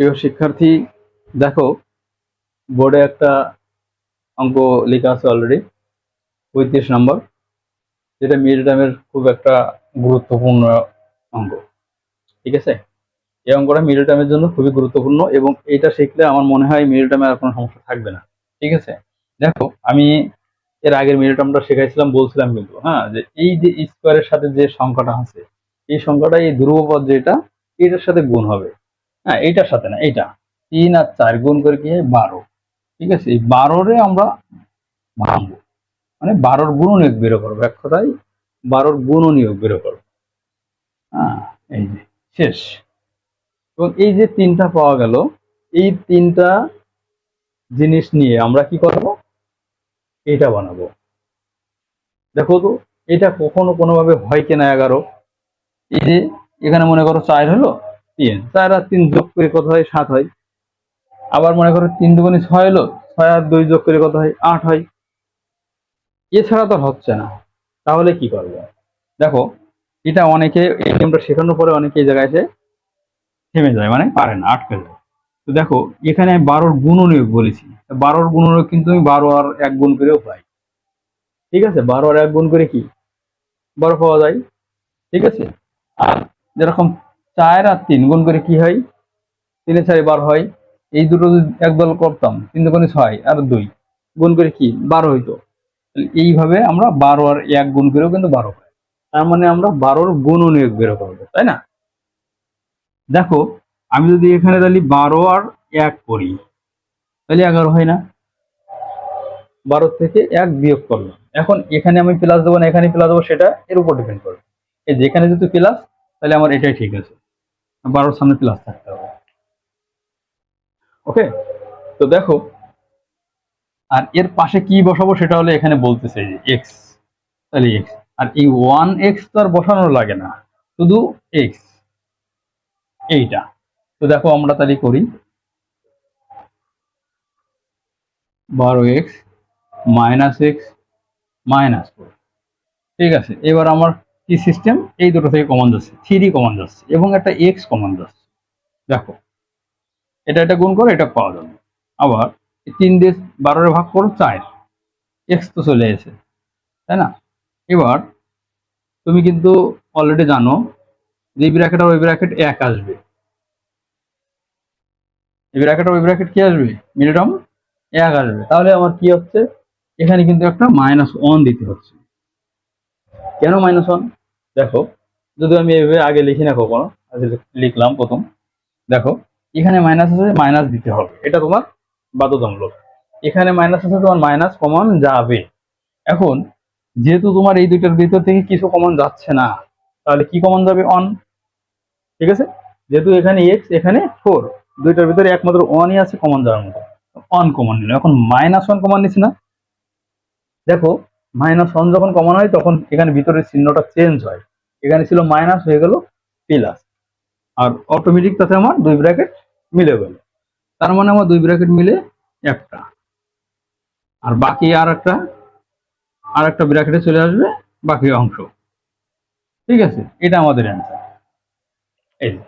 প্রিয় শিক্ষার্থী, দেখো, বোর্ডে একটা অঙ্ক লেখা আছে অলরেডি পঁয়ত্রিশ নম্বর, যেটা মিড খুব একটা গুরুত্বপূর্ণ অঙ্ক, ঠিক আছে? এই অঙ্কটা মিডল টার্মের জন্য খুবই গুরুত্বপূর্ণ এবং এটা শিখলে আমার মনে হয় মিডল টার্মে আর কোনো সমস্যা থাকবে না, ঠিক আছে? দেখো, আমি এর আগের মিডল টার্মটা শেখাইছিলাম, বলছিলাম কিন্তু হ্যাঁ যে এই যে স্কোয়ারের সাথে যে সংখ্যাটা আছে, এই সংখ্যাটা এই ধ্রুবপদ যেটা, এটার সাথে গুণ হবে। হ্যাঁ এইটার সাথে না, এইটা। তিন আর চার গুণ করে কি হয়? বারো। ঠিক আছে? এই বারোরে আমরা ভাঙবো। মানে বারোর গুণনীয়ক বেরো করব। এক কথায় বারোর গুণনীয়ক বেরো করব। হ্যাঁ এই যে, শেষ। এবং এই যে তিনটা পাওয়া গেল, এই তিনটা জিনিস নিয়ে আমরা কি করব? এটা বানাবো। দেখো তো, এটা কখনো কোনোভাবে হয় কিনা এগারো? এই যে, এখানে মনে করো চার হলো চার আর তিন যোগ করে কত হয়? সাত হয়। আবার মনে করো তিন দুগুণে ছয় হলো, ছয় আর দুই যোগ করে কত হয়? আট হয়। এছাড়া তো হচ্ছে না। তাহলে কি করব? দেখো, এটা অনেকে এই নিয়মটা শেখানোর পরে অনেকে এই জায়গায় এসে থেমে যায় মানে পারে না, আটকে যায়। তো দেখো, এখানে আমি বারোর গুণনীয়ক বলেছি। বারোর গুণনীয়ক কিন্তু আমি বারো আর এক গুণ করেও পাই। ঠিক আছে? বারো আর এক গুণ করে কি? বারো পাওয়া যায়। ঠিক আছে? আর যেরকম চার আর তিন, গুণ করে কি হয়? তিনে চারে বারো হয়। এই দুটো একদল করতাম, তিন দুগুণে ছয় আর দুই, গুণ করে কি? বারো হইতো। এইভাবে আমরা বারো আর এক গুণ করেও কিন্তু বারো পাই তার মানে আমরা বারোর গুণনীয়ক বেরো করব, তাই না? দেখো, আমি যদি এখানে তাহলে বারো আর এক করি, তাহলে এগারো হয় না। বারো থেকে এক বিয়োগ করলাম। এখন এখানে আমি প্লাস দেবো না, এখানে প্লাস দেবো, সেটা এর উপর ডিপেন্ড করবে। যেখানে যদি প্লাস তাহলে আমার এটাই ঠিক আছে। বারোর সামনে প্লাস থাকতে হবে। ওকে তো দেখো, আর এর পাশে কি বসাবো সেটা হলে এখানে বলতেছে যে এক্স তাহলে এক্স আর এই ওয়ান এক্স তো আর বসানো লাগে না। শুধু এক্স এইটা। তো দেখো আমরা তাহলে করি। বারো x minus x minus four ঠিক আছে? এবার আমার কি সিস্টেম এই দুটো থেকে কমন যাচ্ছে থ্রি কমন যাচ্ছে এবং একটা এক্স কমন যাচ্ছে দেখো, এটা এটা গুণ করে, এটা পাওয়া যাবে। আবার তিন দিয়ে বারোরে ভাগ করো, চার। এক্স তো চলে এসে তাই না? এবার তুমি কিন্তু অলরেডি জানো যে এই ব্র্যাকেট আর ওই ব্র্যাকেট এক আসবে। এই ব্র্যাকেট আর ওই ব্র্যাকেট কি আসবে? মিডিয়াম এক আসবে। তাহলে আমার কি হচ্ছে? এখানে কিন্তু একটা মাইনাস ওয়ান দিতে হচ্ছে। কেন মাইনাস ওয়ান দেখো যদি আমি এভাবে আগে লিখি না কখনো লিখলাম প্রথম, দেখো, এখানে মাইনাস আছে মাইনাস দিতে হবে। এটা তোমার বাধ্যতামূলক। এখানে মাইনাস আছে, তোমার মাইনাস কমন যাবে। এখন, যেহেতু তোমার এই দুইটার ভিতর থেকে কিছু কমন যাচ্ছে না, তাহলে কি কমন যাবে? অন ঠিক আছে? যেহেতু এখানে এক্স এখানে ফোর দুইটার ভিতরে একমাত্র অনই আছে কমন যাওয়ার মতো। অন কমন নিল এখন মাইনাস ওয়ান কমন নিচ্ছে না। দেখো মাইনাস ওয়ান যখন কমন হয়, তখন এখানে ভিতরের চিহ্নটা চেঞ্জ হয়। এখানে ছিল মাইনাস, হয়ে গেল প্লাস। আর অটোমেটিক তাতে আমার দুই ব্র্যাকেট মিলে গেল। তার মানে আমার দুই ব্র্যাকেট মিলে একটা। আর বাকি আর একটা আর একটা ব্র্যাকেটে চলে আসবে বাকি অংশ। ঠিক আছে? এটা আমাদের অ্যান্সার এই।